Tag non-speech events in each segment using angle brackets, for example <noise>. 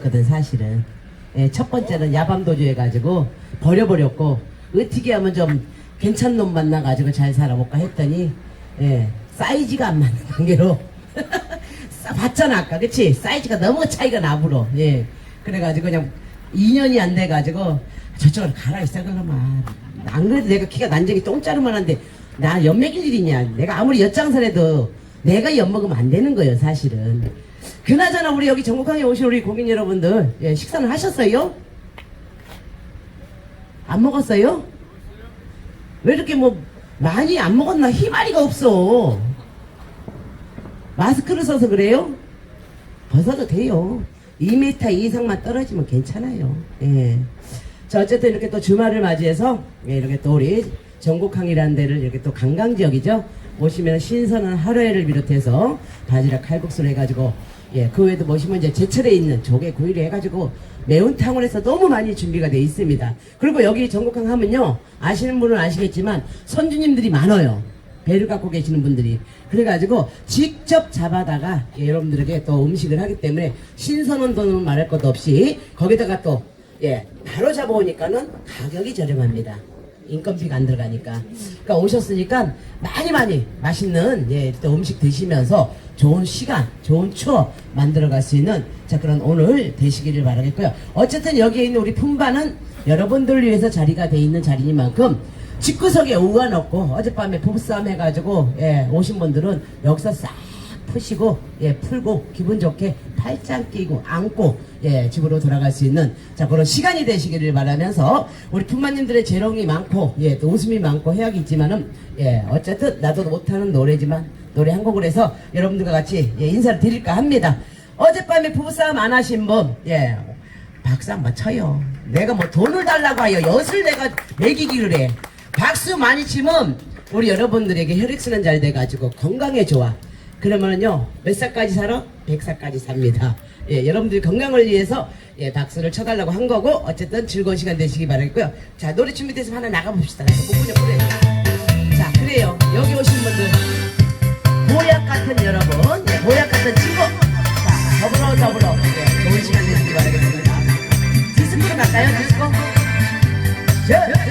거든 사실은. 예, 첫 번째는 야밤도주 해가지고 버려버렸고 어떻게 하면 좀 괜찮은 놈 만나가지고 잘 살아볼까 했더니 예, 사이즈가 안 맞는 관계로. <laughs> 싸- 봤잖아 아까. 그치? 사이즈가 너무 차이가 나불어 예. 그래가지고 그냥 2년이 안 돼가지고 저쪽으로 가라 이 새끼놈아 안 그래도 내가 키가 난적이 똥자루만 한데 나 연맥일 일이냐? 내가 아무리 엿장사해도 내가 엿먹으면 안 되는 거예요 사실은 그나저나 우리 여기 전국항에 오신 우리 고객 여러분들 예, 식사는 하셨어요? 안 먹었어요? 왜 이렇게 뭐 많이 안 먹었나 희마리가 없어 마스크를 써서 그래요? 벗어도 돼요 2m 이상만 떨어지면 괜찮아요 예. 자 어쨌든 이렇게 또 주말을 맞이해서 예, 이렇게 또 우리 전국항이라는 데를 이렇게 또 관광지역이죠 오시면 신선한 하루에를 비롯해서 바지락 칼국수를 해가지고 예, 그 외에도 보시면 이제 제철에 있는 조개 구이를 해가지고 매운탕을 해서 너무 많이 준비가 되어 있습니다. 그리고 여기 전국항 하면요 아시는 분은 아시겠지만 선주님들이 많아요. 배를 갖고 계시는 분들이 그래가지고 직접 잡아다가 예, 여러분들에게 또 음식을 하기 때문에 신선한 돈은 말할 것도 없이 거기다가 또 예, 바로 잡아오니까는 가격이 저렴합니다. 인건비가 안 들어가니까. 그러니까 오셨으니까 많이 많이 맛있는 예, 또 음식 드시면서 좋은 시간, 좋은 추억 만들어갈 수 있는 자 그런 오늘 되시기를 바라겠고요. 어쨌든 여기에 있는 우리 품바는 여러분들을 위해서 자리가 돼 있는 자리니만큼 집구석에 우한 없고 어젯밤에 부부싸움 해가지고 예, 오신 분들은 여기서 싹 푸시고 예 풀고 기분 좋게 팔짱 끼고 안고 예 집으로 돌아갈 수 있는 자 그런 시간이 되시기를 바라면서 우리 품마님들의 재롱이 많고 예 또 웃음이 많고 해악이 있지만은 예 어쨌든 나도 못하는 노래지만 노래 한 곡을 해서 여러분들과 같이 예 인사를 드릴까 합니다 어젯밤에 부부싸움 안 하신 분 예 박수 한 번 쳐요 내가 뭐 돈을 달라고 하여 엿을 내가 매기기를 해 박수 많이 치면 우리 여러분들에게 혈액순환 잘 돼가지고 건강에 좋아 그러면은요 몇 살까지 살아? 100살까지 삽니다. 예, 여러분들 건강을 위해서 예, 박수를 쳐달라고 한 거고 어쨌든 즐거운 시간 되시기 바라겠고요. 자 노래 준비돼서 하나 나가봅시다. 자 그래요. 여기 오신 보약 같은 여러분, 예, 보약 같은 친구. 자 더불어 더불어 예, 좋은 시간 되시기 바라겠습니다. 디스코로 갈까요? 디스코? 자, 예.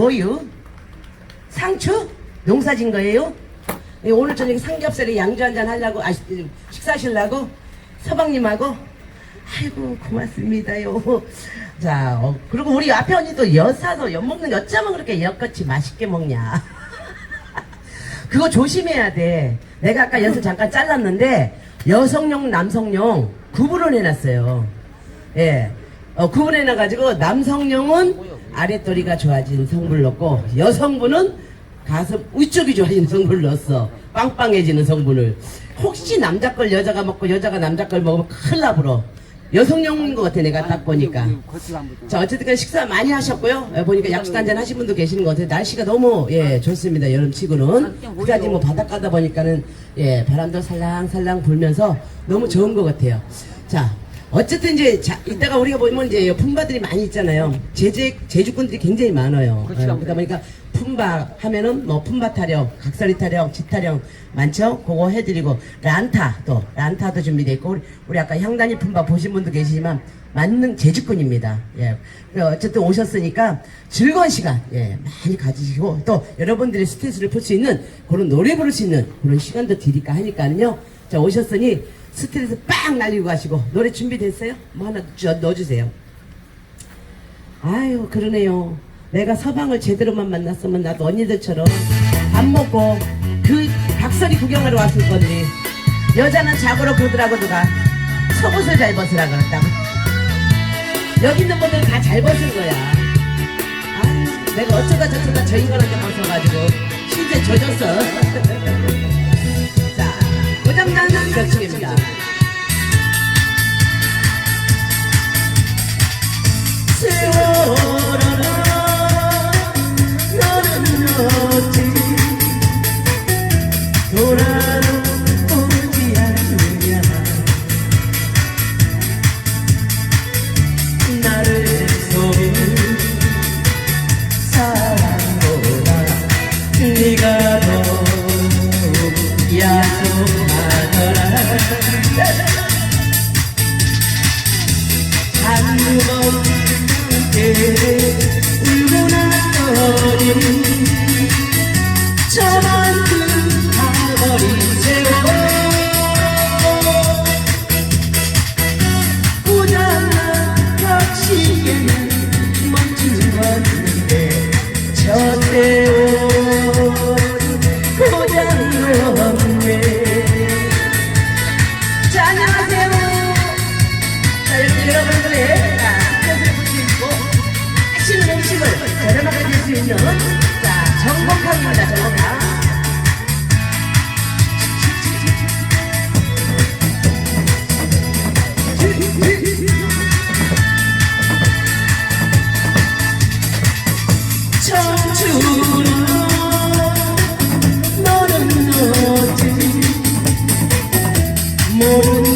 뭐요? 상추? 농사진 거예요? 예, 오늘 저녁에 삼겹살에 양주 한잔 하려고 아 식사하시려고 서방님하고 아이고 고맙습니다요. <laughs> 자 어, 그리고 우리 앞에 언니 또 엿사서 엿 먹는 게 어쩌면 그렇게 엿같이 맛있게 먹냐? <laughs> 그거 조심해야 돼. 내가 아까 엿을 잠깐 잘랐는데 여성용 남성용 구분을 해놨어요. 예. 어, 구분해놔가지고 남성용은 아랫도리가 좋아진 성분을 넣고 여성분은 가슴 위쪽이 성분을 넣었어. 빵빵해지는 성분을. 혹시 남자 걸 여자가 먹고 여자가 남자 걸 먹으면 큰일 나 불어. 여성용인 것 같아 내가 딱 보니까. 자 어쨌든 식사 많이 하셨고요. 예, 보니까 약식 한잔 하신 분도 계시는 것 같아요. 날씨가 너무 예 좋습니다. 여름치고는 그다지 뭐 바닷가다 보니까는 예 바람도 살랑살랑 불면서 너무 좋은 것 같아요. 자 어쨌든 이제 자, 이따가 우리가 보면 이제 품바들이 많이 있잖아요. 제재 제주꾼들이 굉장히 많아요. 예, 그러다 보니까 품바 하면은 뭐 품바 타령, 각설이 타령, 지 타령 많죠? 그거 해드리고 란타 또 란타도 준비돼 있고 우리, 우리 아까 향단이 품바 보신 분도 계시지만 만능 제주꾼입니다. 예. 어쨌든 오셨으니까 즐거운 시간 예 많이 가지시고 또 여러분들의 스트레스를 풀 수 있는 그런 노래 부를 수 있는 그런 시간도 드릴까 하니까는요. 자 오셨으니 스트레스 빵 날리고 가시고 노래 준비됐어요? 뭐 하나 줘- 넣어주세요. 아유 그러네요. 내가 서방을 제대로만 만났으면 나도 언니들처럼 밥 먹고 그 각설이 구경하러 왔을 건데 여자는 자고로 보더라고 누가 속옷을 잘 벗으라 그랬다고 여기 있는 분들 다잘 벗은 거야 아 내가 어쩌다 저쩌다 저 인간한테 벗어가지고 신세 젖었어 <laughs> 자 고장난 격식 모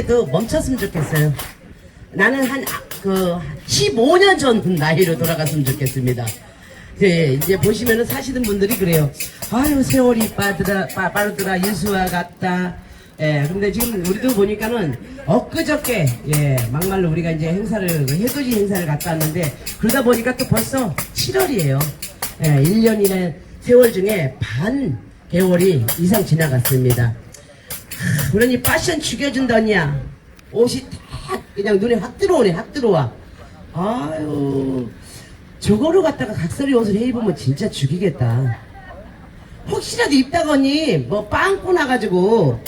시계도 멈췄으면 좋겠어요. 나는 한 그 15년 전 나이로 돌아갔으면 좋겠습니다. 네, 이제 보시면은 사시는 분들이 그래요. 아유 세월이 빠르더라, 빠, 빠르더라 인수와 같다. 예, 근데 지금 우리도 보니까는 엊그저께 예, 막말로 우리가 이제 행사를 그 해돋이 행사를 갔다 왔는데 그러다 보니까 또 벌써 7월이에요. 예, 1년이나 세월 중에 반 개월이 이상 지나갔습니다. 하, 그러니 패션 죽여준다냐 옷이 딱 그냥 눈에 확 들어오네 확 들어와. 아유 저거를 갖다가 각설이 옷을 해 입으면 진짜 죽이겠다. 혹시라도 입다거니 뭐 빵꾸 나가지고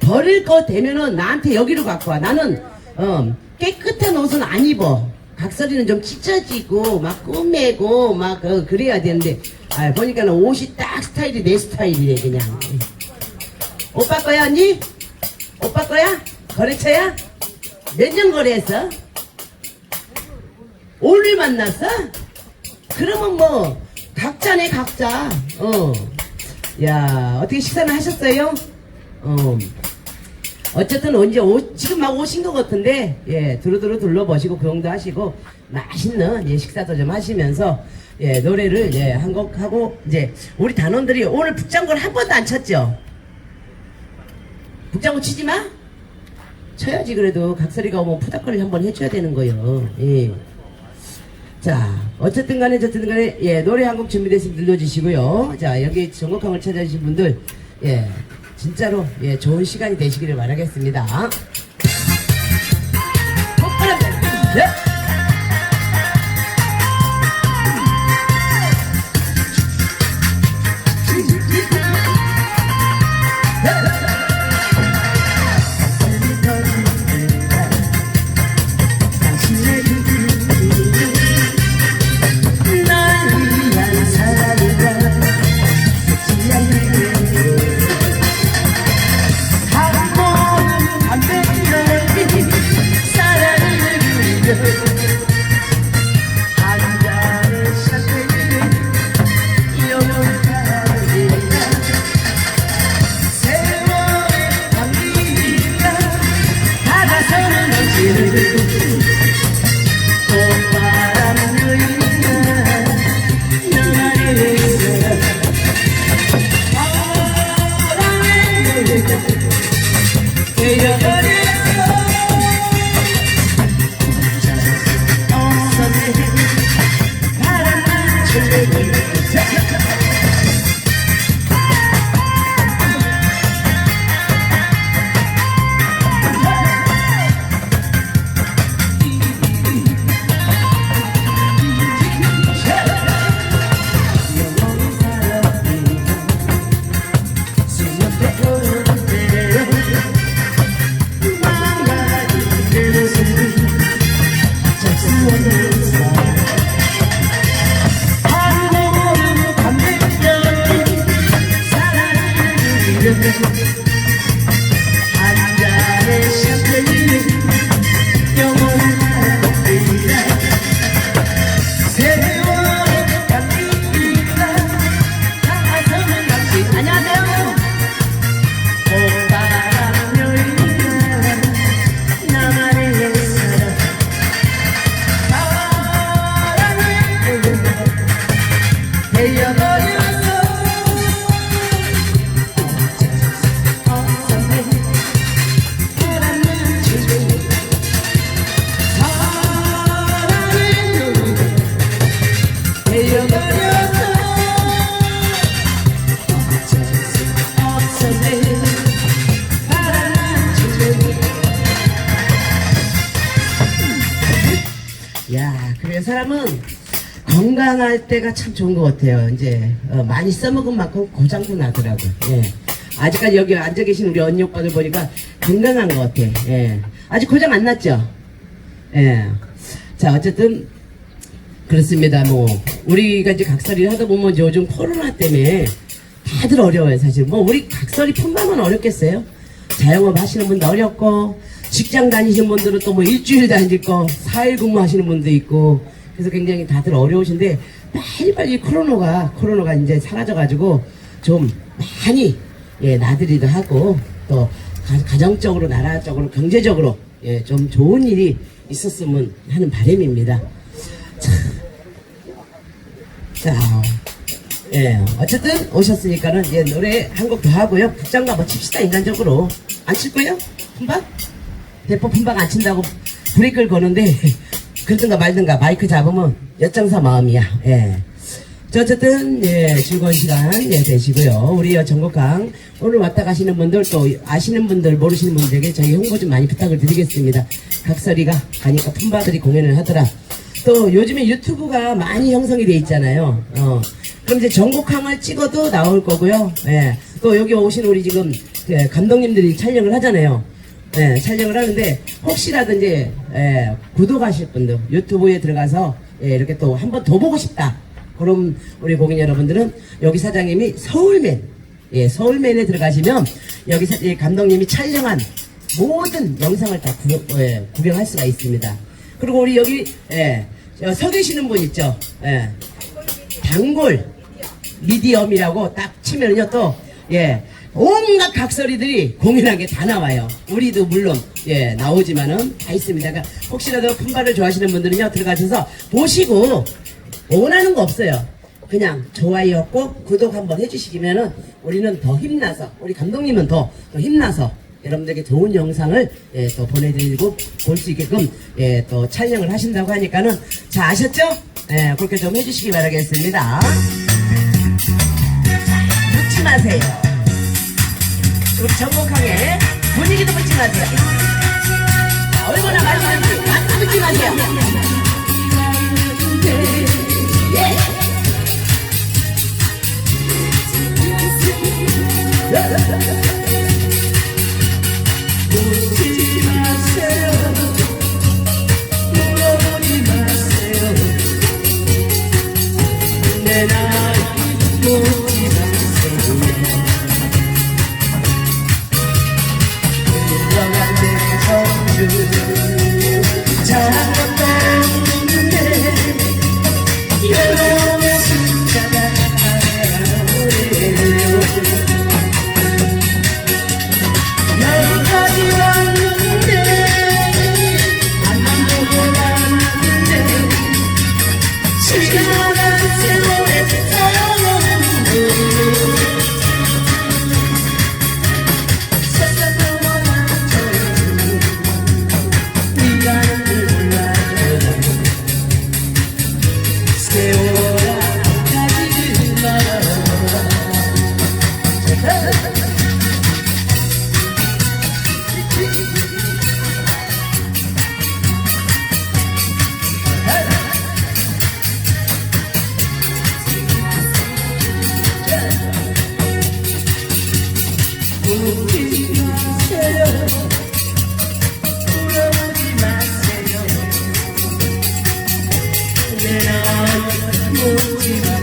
버릴 거 되면은 나한테 여기로 갖고 와. 나는 어, 깨끗한 옷은 안 입어. 각설이는 좀 찢어지고 막 꾸매고 막 어, 그래야 되는데. 아 보니까 는 옷이 딱 스타일이 내 스타일이래 그냥. 오빠 거야 언니? 오빠 거야? 거래처야? 몇 년 거래했어? 오늘 만났어? 그러면 뭐 각자네 각자 어. 야 어떻게 식사는 하셨어요? 어. 어쨌든 언제 오, 지금 막 오신 것 같은데 예 두루두루 둘러보시고 구경도 하시고 맛있는 예 식사도 좀 하시면서 예 노래를 예한 곡 하고 이제 우리 단원들이 오늘 북장군 한 번도 안 쳤죠? 북장구 치지 마? 쳐야지 그래도 각설이가 오면 푸닥거리 한번 해줘야 되는 거예요. 예. 자, 어쨌든 간에 어쨌든 간에 예, 노래 한 곡 준비됐으면 들려주시고요. 자, 여기 전국항을 찾아주신 분들 예, 진짜로 예, 좋은 시간이 되시기를 바라겠습니다. 예. 건강할 때가 참 좋은 것 같아요. 이제 어, 많이 써먹은 만큼 고장도 나더라고. 예. 아직까지 여기 앉아 계신 우리 언니 오빠들 보니까 건강한 것 같아. 예. 아직 고장 안 났죠? 예. 자, 어쨌든 그렇습니다. 뭐 우리가 이제 각설이를 하다 보면 요즘 코로나 때문에 다들 어려워요, 사실. 뭐 우리 각설이 뿐만은 어렵겠어요? 자영업 하시는 분도 어렵고 직장 다니시는 분들은 또 뭐 일주일 거 4일 근무하시는 분도 있고 그래서 굉장히 다들 어려우신데 빨리빨리 코로나가 코로나가 이제 사라져가지고 좀 많이 예 나들이도 하고 또 가, 정적으로 나라적으로, 경제적으로, 예, 좀 좋은 일이 있었으면 하는 바람입니다. 자, 예, 어쨌든 오셨으니까는 예, 노래 한 곡 더 하고요. 국장가 뭐 칩시다, 인간적으로. 안 칠 거예요? 품박? 대포 품박 안 친다고 브레이크를 거는데, 그러든가 말든가 마이크 잡으면 엿장사 마음이야. 예. 자, 어쨌든, 예, 즐거운 시간, 예, 되시고요. 우리 여 전국강, 오늘 왔다 가시는 분들, 또 아시는 분들, 모르시는 분들에게 저희 홍보 좀 많이 부탁을 드리겠습니다. 각설이가 가니까 품바들이 공연을 하더라. 또 요즘에 유튜브가 많이 형성이 돼 있잖아요. 어. 그럼 이제 전국항을 찍어도 나올 거고요. 예. 또 여기 오신 우리 지금 예, 감독님들이 촬영을 하잖아요. 예, 촬영을 하는데 혹시라도 이제 예, 구독하실 분들 유튜브에 들어가서 예, 이렇게 또 한 번 더 보고 싶다. 그럼 우리 고객 여러분들은 여기 사장님이 서울맨, 예, 서울맨에 들어가시면 여기 사, 예, 감독님이 촬영한 모든 영상을 다 구, 예, 구경할 수가 있습니다. 그리고 우리 여기 예, 저서 계시는 분 있죠? 예, 단골 미디엄이라고 딱 치면요 또 예. 온갖 각설이들이 공연하게 다 나와요. 우리도 물론 예 나오지만은 다 있습니다. 그러니까 혹시라도 품발을 좋아하시는 분들은요 들어가셔서 보시고 원하는 거 없어요. 그냥 좋아요 꼭 구독 한번 해주시면은 우리는 더 힘나서 우리 감독님은 더, 더 힘나서 여러분들에게 좋은 영상을 예, 또 보내드리고 볼 수 있게끔 예, 또 촬영을 하신다고 하니까는 자 아셨죠? 예, 그렇게 좀 해주시기 바라겠습니다. 묻지 마세요. 우리 정복하게 분위기도 묻지 마세요. 얼마나 맛있는지 맛도 묻지 마세요. 예. 나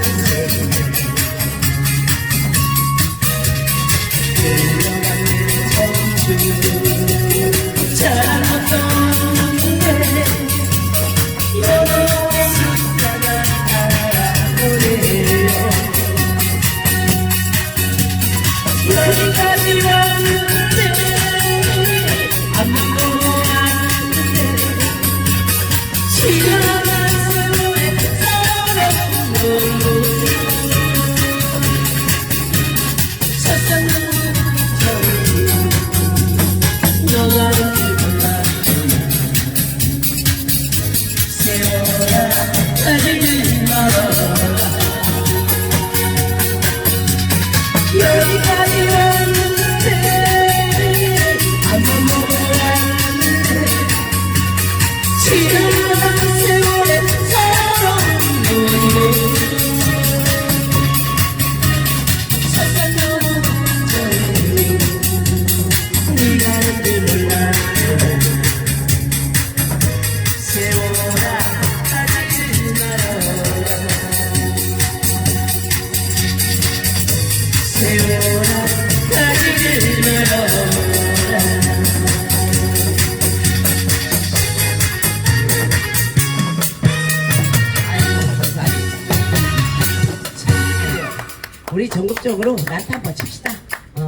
우리 전국적으로 나타 한번 칩시다 어.